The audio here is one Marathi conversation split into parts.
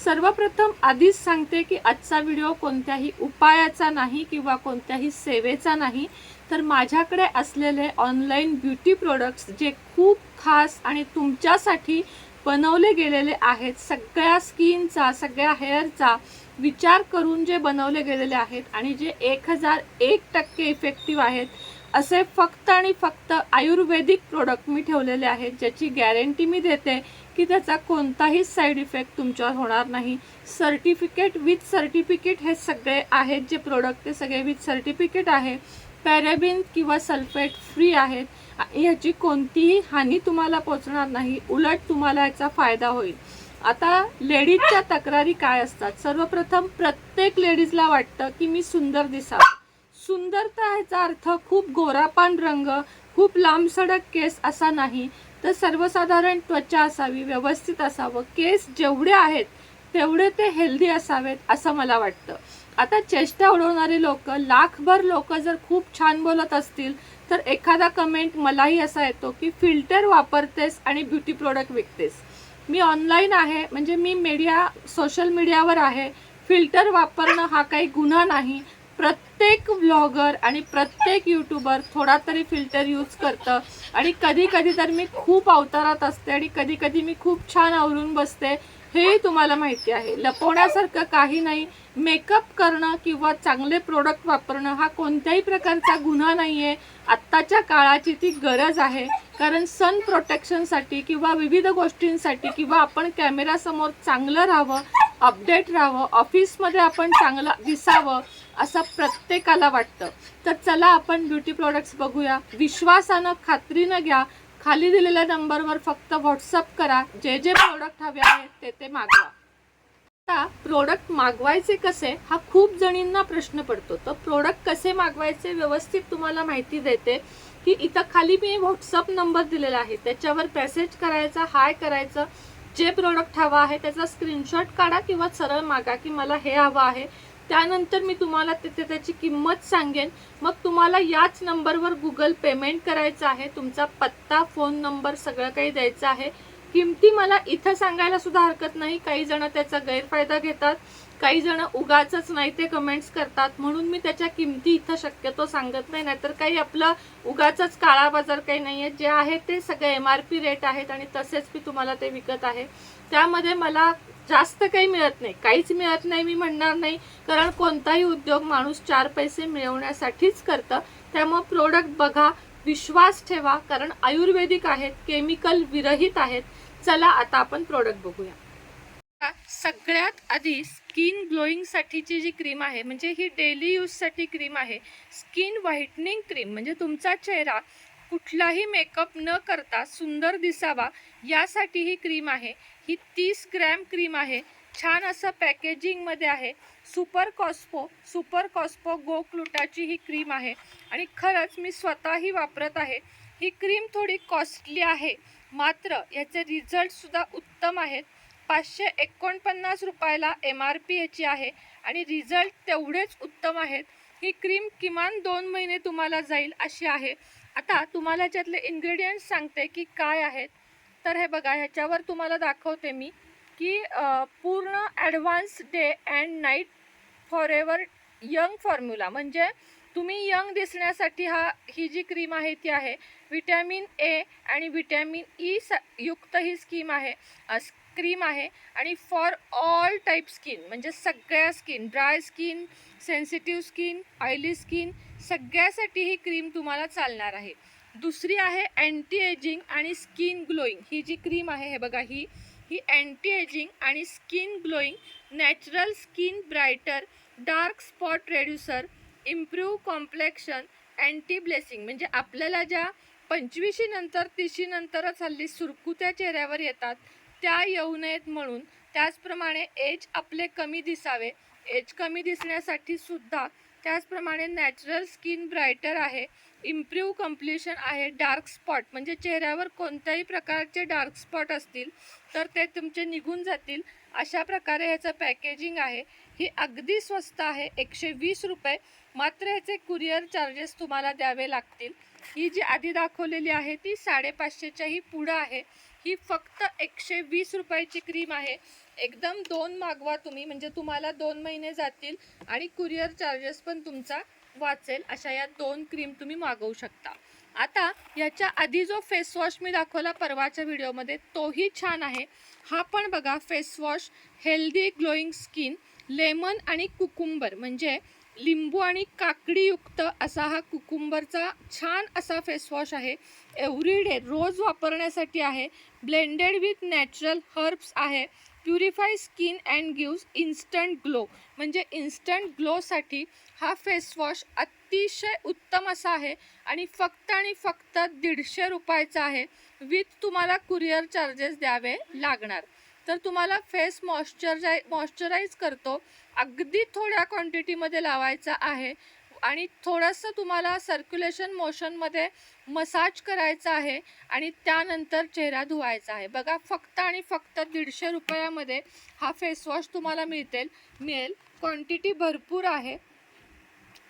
सर्वप्रथम आधीच सांगते की आजचा व्हिडिओ कोणत्याही उपायाचा नाही किंवा कोणत्याही सेवेचा नाही. तर माझ्याकडे असलेले ऑनलाईन ब्युटी प्रोडक्ट्स जे खूप खास आणि तुमच्यासाठी बनवले गेलेले आहेत सगळ्या स्किनचा सगळ्या हेअरचा विचार करून जे बनवले गेलेले आहेत आणि जे एक हजार एक टक्के इफेक्टिव्ह आहेत असे फक्त आणि फक्त आयुर्वेदिक प्रोडक्ट मी ठेवलेले आहेत ज्याची गॅरंटी मी देते की त्याचा कोणताही साईड इफेक्ट तुमच्यावर होणार नाही. सर्टिफिकेट विथ सर्टिफिकेट हे सगळे आहेत जे प्रोडक्ट ते सगळे विथ सर्टिफिकेट आहे. पॅरेबिन किंवा सल्फेट फ्री आहेत. ह्याची कोणतीही हानी तुम्हाला पोचणार नाही. उलट तुम्हाला याचा फायदा होईल. आता लेडीजच्या तक्रारी काय असतात? सर्वप्रथम प्रत्येक लेडीजला वाटतं की मी सुंदर दिसावं. सुंदरता ह्याचा अर्थ खूप गोरापान रंग खूप लांबसडक केस असा नाही. तर सर्वसाधारण त्वचा असावी व्यवस्थित असावं. केस जेवढे आहेत तेवढे ते हेल्दी असावेत असं मला वाटतं. आता चेष्टा उडवणारे लोक लाखभर लोक जर खूप छान बोलत असतील तर एखादा कमेंट मलाही असा येतो की फिल्टर वापरतेस आणि ब्युटी प्रोडक्ट विकतेस. मी ऑनलाईन आहे म्हणजे मी मीडिया सोशल मीडियावर आहे. फिल्टर वापरणं हा काही गुन्हा नाही. प्रत्येक ब्लॉगर आणि प्रत्येक यूट्यूबर थोडा तरी फिल्टर यूज करतं. आणि कधी कधी तर मी खूप अवतारात असते आणि कधी कधी मी खूप छान आवरून बसते हेही तुम्हाला माहिती आहे. लपवण्यासारखं काही नाही. मेकअप करणं किंवा चांगले प्रोडक्ट वापरणं हा कोणत्याही प्रकारचा गुन्हा नाही आहे आत्ताच्या काळाची ती गरज आहे. कारण सन प्रोटेक्शनसाठी किंवा विविध गोष्टींसाठी किंवा आपण कॅमेरासमोर चांगलं राहावं अपडेट राहावं ऑफिसमध्ये आपण चांगलं दिसावं असं प्रत्येकाला वाटतं. तर चला आपण ब्युटी प्रोडक्ट्स बघूया. विश्वासानं खात्रीनं घ्या. खाली दिलेल्या नंबरवर फक्त व्हॉट्सअप करा. जे जे प्रोडक्ट हवे आहेत ते ते मागवा. आता प्रोडक्ट मागवायचे कसे हा खूप जणींना प्रश्न पडतो. तर प्रोडक्ट कसे मागवायचे व्यवस्थित तुम्हाला माहिती देते. की इथं खाली मी व्हॉट्सअप नंबर दिलेला आहे. त्याच्यावर मेसेज करायचा हाय करायचं. जे प्रोडक्ट हवं आहे त्याचा स्क्रीनशॉट काढा किंवा सरळ मागा की मला हे हवं आहे. त्यानंतर मी तुम्हाला तिथे त्याची किंमत सांगेन. मग तुम्हाला याच नंबरवर गुगल पेमेंट करायचं आहे. तुमचा पत्ता फोन नंबर सगळं काही द्यायचं आहे. किमती मला इथं सांगायला सुद्धा हरकत नाही. काही जण त्याचा गैरफायदा घेतात. काही जण उगाच नाही ते कमेंट्स करतात. म्हणून मी त्याच्या किमती इथं शक्यतो सांगत नाही. नाहीतर काही आपलं उगाच काळा बाजार काही नाही आहे जे आहे ते सगळे एम आर पी रेट आहेत आणि तसेच मी तुम्हाला ते विकत आहे. त्यामध्ये मला जास्त काही मिळत नाही. काहीच मिळत नाही मी म्हणणार नाही. कारण कोणताही उद्योग माणूस चार पैसे मिळवण्यासाठीच करतं. त्यामुळं प्रोडक्ट बघा विश्वास ठेवा. कारण आयुर्वेदिक आहेत केमिकल विरहित आहेत. चला आता आपण प्रोडक्ट बघूया. सगळ्यात आधी स्किन ग्लोईंगसाठीची जी क्रीम आहे म्हणजे ही डेली यूजसाठी क्रीम आहे. स्किन व्हाईटनिंग क्रीम म्हणजे तुमचा चेहरा कुठलाही मेकअप न करता सुंदर दिसावा यासाठी ही क्रीम आहे. ही तीस ग्रॅम क्रीम आहे. छान असं पॅकेजिंगमध्ये आहे. Super Cospo super Cospo go क्लुटाची ही क्रीम आहे. आणि खरंच मी स्वतःही वापरत आहे. ही क्रीम थोडी कॉस्टली आहे. मात्र याचे रिझल्टसुद्धा उत्तम आहेत. पाचशे एकोणपन्नास रुपयाला एम आर पी याची आहे आणि रिझल्ट तेवढेच उत्तम आहेत. ही क्रीम किमान दोन महिने तुम्हाला जाईल अशी आहे. आता तुम्हाला याच्यातले इन्ग्रेडियंट्स सांगते की काय आहेत. तर हे बघा ह्याच्यावर तुम्हाला दाखवते मी की पूर्ण advance day and night for ever young formula म्हणजे तुम्ही यंग दिसण्यासाठी हा ही जी क्रीम आहे ती आहे. विटॅमिन ए आणि विटॅमिन ई e स युक्त ही स्कीम आहे. क्रीम आहे. आणि फॉर ऑल टाईप स्किन म्हणजे सगळ्या skin dry skin sensitive skin oily skin सगळ्यासाठी ही क्रीम तुम्हाला चालणार आहे. दुसरी आहे अँटी एजिंग आणि स्किन ग्लोईंग ही जी क्रीम आहे हे बघा ही ही अँटी एजिंग आणि skin glowing natural skin brighter dark spot reducer improve complexion anti blemish म्हणजे आपल्याला ज्या पंचवीशीनंतर तीशीनंतरच हल्ली सुरकुत्या चेहऱ्यावर येतात त्या येऊ नयेत म्हणून त्याचप्रमाणे एज आपले कमी दिसावे एज कमी दिसण्यासाठी सुद्धा त्याचप्रमाणे नॅचरल स्किन ब्रायटर आहे इम्प्रूव्ह कम्प्लिशन आहे डार्क स्पॉट म्हणजे चेहऱ्यावर कोणत्याही प्रकारचे डार्क स्पॉट असतील तर ते तुमचे निघून जातील. अशा प्रकारे ह्याचं पॅकेजिंग आहे. ही अगदी स्वस्त आहे एकशे वीस रुपये. मात्र ह्याचे कुरिअर चार्जेस तुम्हाला द्यावे लागतील. ही जी आधी दाखवलेली आहे ती साडेपाचशेच्याही पुढं आहे. ही फक्त एकशे वीस रुपयाची क्रीम आहे. एकदम दोन मागवा तुम्ही म्हणजे तुम्हाला दोन महिने जातील आणि कुरिअर चार्जेस पण तुमचा वाचेल अशा या दोन क्रीम तुम्ही मागवू शकता. आता याच्या आधी जो फेसवॉश मी दाखवला परवाच्या व्हिडिओमध्ये तोही छान आहे. हा पण बघा face wash healthy glowing skin lemon आणि कुकुंबर म्हणजे लिंबू आणि काकडीयुक्त असा हा कुकुंबरचा छान असा फेसवॉश आहे. एव्हरी डे रोज वापरण्यासाठी आहे. ब्लेंडेड विथ नॅचरल हर्ब्स आहे. Purify skin and gives instant glow. म्हणजे इन्स्टंट ग्लोसाठी हा फेस वॉश अतिशय उत्तम असा आहे आणि फक्त आणि फक्त दीडशे रुपयाचा आहे. विथ तुम्हाला कुरिअर चार्जेस द्यावे लागणार. तर तुम्हाला फेस मॉइश्चराय मॉइश्चराईज करतो. अगदी थोड्या क्वांटिटीमध्ये लावायचा आहे. आणि थोडंसं तुम्हाला सर्क्युलेशन मोशनमध्ये मसाज करायचा आहे आणि त्यानंतर चेहरा धुवायचा आहे. बघा फक्त आणि फक्त दीडशे रुपयामध्ये हा फेसवॉश तुम्हाला मिळतेल मिळेल. क्वांटिटी भरपूर आहे.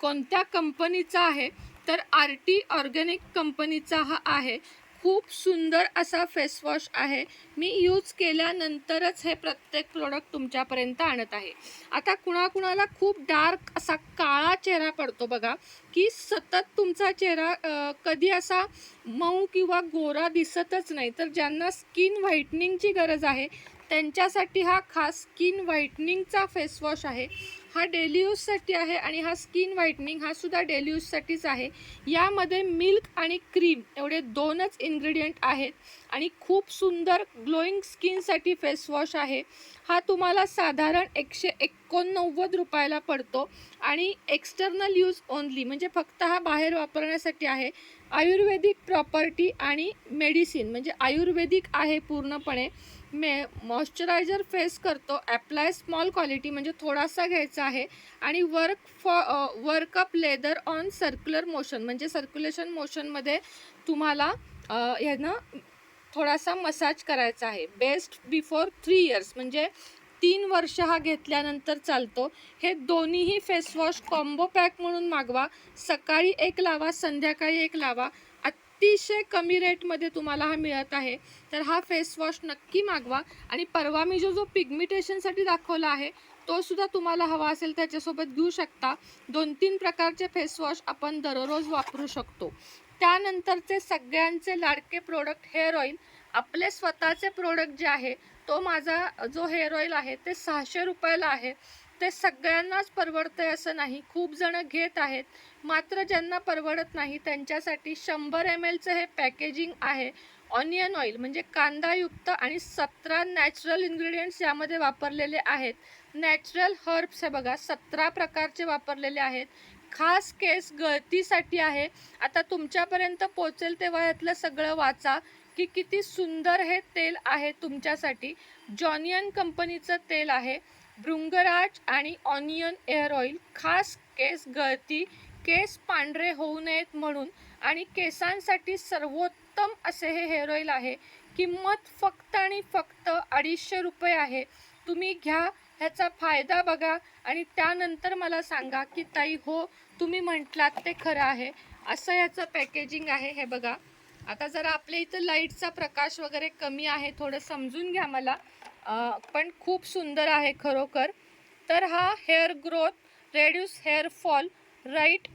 कोणत्या कंपनीचा आहे? तर आर टी ऑर्गॅनिक कंपनीचा हा आहे. खूप सुंदर असा फेसवॉश आहे. मी यूज केल्यानंतरच हे प्रत्येक प्रोडक्ट तुमच्यापर्यंत आणत आहे. आता कुणाकुणाला खूप डार्क असा काळा चेहरा पडतो बघा की सतत तुमचा चेहरा कधी असा मऊ किंवा गोरा दिसतच नाही. तर ज्यांना स्किन व्हाईटनिंगची गरज आहे त्यांच्यासाठी हा खास स्किन व्हाईटनिंगचा फेसवॉश आहे. हा डेली यूजसाठी आहे आणि हा स्किन व्हाईटनिंग हा सुद्धा डेली यूजसाठीच आहे. यामध्ये मिल्क आणि क्रीम एवढे दोनच इन्ग्रेडियंट आहेत आणि खूप सुंदर ग्लोईंग स्किनसाठी फेस वॉश आहे. हा तुम्हाला साधारण एकशे एकोणनव्वद रुपयाला पडतो आणि एक्सटर्नल यूज ओनली म्हणजे फक्त हा बाहेर वापरण्यासाठी आहे. आयुर्वेदिक प्रॉपर्टी आणि मेडिसिन म्हणजे आयुर्वेदिक आहे पूर्णपणे. मे मॉइश्चरायझर फेस करतो ॲप्लाय स्मॉल क्वालिटी म्हणजे थोडासा घ्यायचा आहे आणि work for work up lather on circular motion म्हणजे सर्क्युलेशन मोशनमध्ये तुम्हाला ह्यानं थोडासा मसाज करायचा आहे. बेस्ट बिफोर थ्री इयर्स म्हणजे तीन वर्ष हा घेतल्यानंतर चालतो. हे दोन्हीही फेसवॉश कॉम्बो पॅक म्हणून मागवा. सकाळी एक लावा संध्याकाळी एक लावा. अतिशय कमी रेटमध्ये तुम्हाला हा मिळत आहे. तर हा फेस वॉश नक्की मागवा. आणि परवा मी जो जो पिगमिटेशनसाठी दाखवला आहे तो सुद्धा तुम्हाला हवा असेल त्याच्यासोबत घेऊ शकता. दोन तीन प्रकारचे फेस वॉश आपण दररोज वापरू शकतो. त्यानंतरचे सगळ्यांचे लाडके प्रोडक्ट हेअर ऑईल आपले स्वतःचे प्रोडक्ट जे आहे तो माझा जो हेअर ऑईल आहे ते सहाशे रुपयाला आहे. ते सगळ्यांनाच परवडते असं नाही. खूप जण घेत आहेत. मात्र ज्यांना परवडत नाही त्यांच्यासाठी शंभर एम एलचं हे पॅकेजिंग आहे. ऑनियन ऑइल म्हणजे कांदायुक्त आणि सतरा नॅचरल इन्ग्रेडियंट्स यामध्ये वापरलेले आहेत. नॅचरल हर्ब्स हे बघा सतरा प्रकारचे वापरलेले आहेत. खास केस गळतीसाठी आहे. आता तुमच्यापर्यंत पोचेल तेव्हा यातलं सगळं वाचा की किती सुंदर हे तेल आहे तुमच्यासाठी. जॉनियन कंपनीचं तेल आहे. भृंगराज आणि ऑनियन एअर ऑइल खास केस गळती केस पांढरे होऊ नयेत म्हणून आणि केसांसाठी सर्वोत्तम असे हे हेअर ऑइल आहे. किंमत फक्त आणि फक्त अडीचशे रुपये आहे. तुम्ही घ्या ह्याचा फायदा बघा आणि त्यानंतर मला सांगा की ताई हो तुम्ही म्हटलात ते खरं आहे. असं ह्याचं पॅकेजिंग आहे हे बघा. आता जरा आपल्या इथं लाईटचा प्रकाश वगैरे कमी आहे थोडं समजून घ्या मला. पण खूप सुंदर आहे खरोखर. तर हा hair growth reduce hair fall fight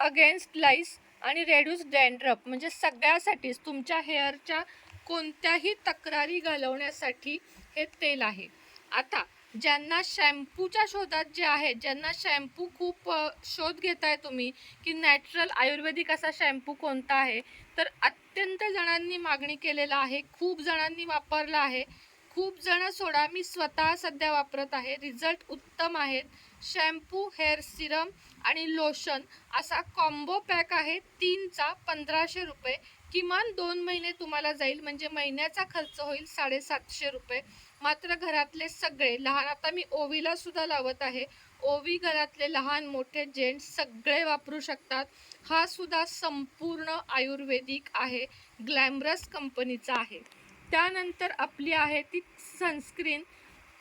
against lice आणि रेड्यूस डँड्रप म्हणजे सगळ्यासाठीच तुमच्या हेअरच्या कोणत्याही तक्रारी घालवण्यासाठी हे तेल आहे. आता ज्यांना शॅम्पूच्या शोधात जे आहे ज्यांना शॅम्पू खूप शोध घेताय तुम्ही की नॅचरल आयुर्वेदिक असा शॅम्पू कोणता आहे तर अत्यंत जणांनी मागणी केलेला आहे खूप जणांनी वापरला आहे. खूप जण सोडा मी स्वतः सध्या वापरत आहे. रिझल्ट उत्तम आहेत. शॅम्पू हेअर सिरम आणि लोशन असा कॉम्बो पॅक आहे. तीनचा पंधराशे रुपये. किमान दोन महिने तुम्हाला जाईल. म्हणजे महिन्याचा खर्च होईल साडेसातशे रुपये. मात्र घरातले सगळे लहान आता मी ओवीला सुद्धा लावत आहे. ओवी घरातले लहान मोठे जेंट्स सगळे वापरू शकतात. हा सुद्धा संपूर्ण आयुर्वेदिक आहे. ग्लॅमरस कंपनीचा आहे. त्यानंतर आपली आहे ती सनस्क्रीन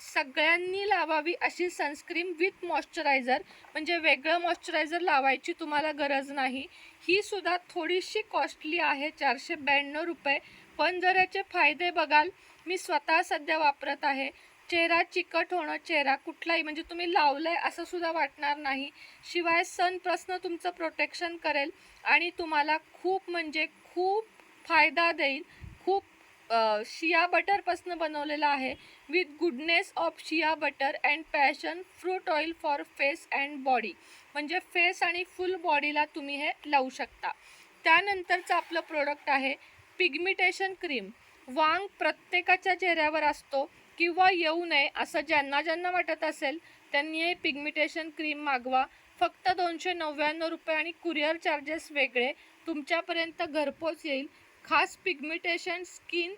सगळ्यांनी लावावी अशी सनस्क्रीन विथ मॉइश्चरायझर म्हणजे वेगळं मॉइश्चरायझर लावायची तुम्हाला गरज नाही. ही सुद्धा थोडीशी कॉस्टली आहे चारशे ब्याण्णव रुपये. पण जर याचे फायदे बघाल मी स्वतः सध्या वापरत आहे. चेहरा चिकट होणं चेहरा कुठलाही म्हणजे तुम्ही लावलंय असं सुद्धा वाटणार नाही. शिवाय सनपासनं तुमचं प्रोटेक्शन करेल आणि तुम्हाला खूप म्हणजे खूप फायदा देईल. खूप शिया बटरपासून बनवलेलं आहे. With goodness of shea butter and passion fruit oil for face and body म्हणजे फेस आणि फुल बॉडीला तुम्ही हे लावू शकता. त्यानंतरचं आपलं प्रोडक्ट आहे पिगमिटेशन क्रीम वांग प्रत्येकाच्या चेहऱ्यावर असतो किंवा येऊ नये असं ज्यांना ज्यांना वाटत असेल त्यांनी हे पिगमिटेशन क्रीम मागवा. फक्त दोनशे नव्याण्णव रुपये आणि कुरिअर चार्जेस वेगळे तुमच्यापर्यंत घरपोच येईल. खास पिगमिटेशन स्किन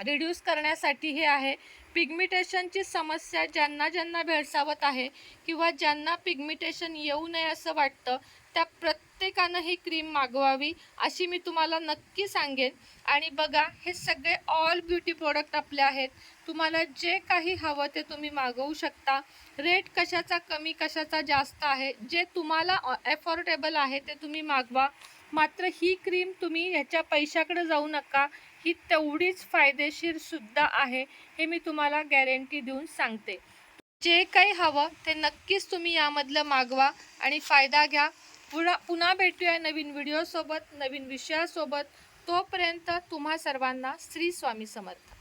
रिड्यूस करण्यासाठी हे आहे. पिगमिटेशनची समस्या ज्यांना ज्यांना भेडसावत आहे किंवा ज्यांना पिगमिटेशन येऊ नये असं वाटतं त्या प्रत्येकानं ही क्रीम मागवावी अशी मी तुम्हाला नक्की सांगेन. आणि बघा हे सगळे ऑल ब्युटी प्रोडक्ट आपले आहेत. तुम्हाला जे काही हवं ते तुम्ही मागवू शकता. रेट कशाचा कमी कशाचा जास्त आहे जे तुम्हाला अफोर्डेबल आहे ते तुम्ही मागवा. मात्र ही क्रीम तुम्ही ह्याच्या पैशाकडे जाऊ नका. ही तेवढीच फायदेशीरसुद्धा आहे हे मी तुम्हाला गॅरंटी देऊन सांगते. जे काही हवं ते नक्कीच तुम्ही यामधलं मागवा आणि फायदा घ्या. पुन्हा पुन्हा भेटूया नवीन व्हिडिओसोबत नवीन विषयासोबत. तोपर्यंत तुम्हा सर्वांना श्री स्वामी समर्थ.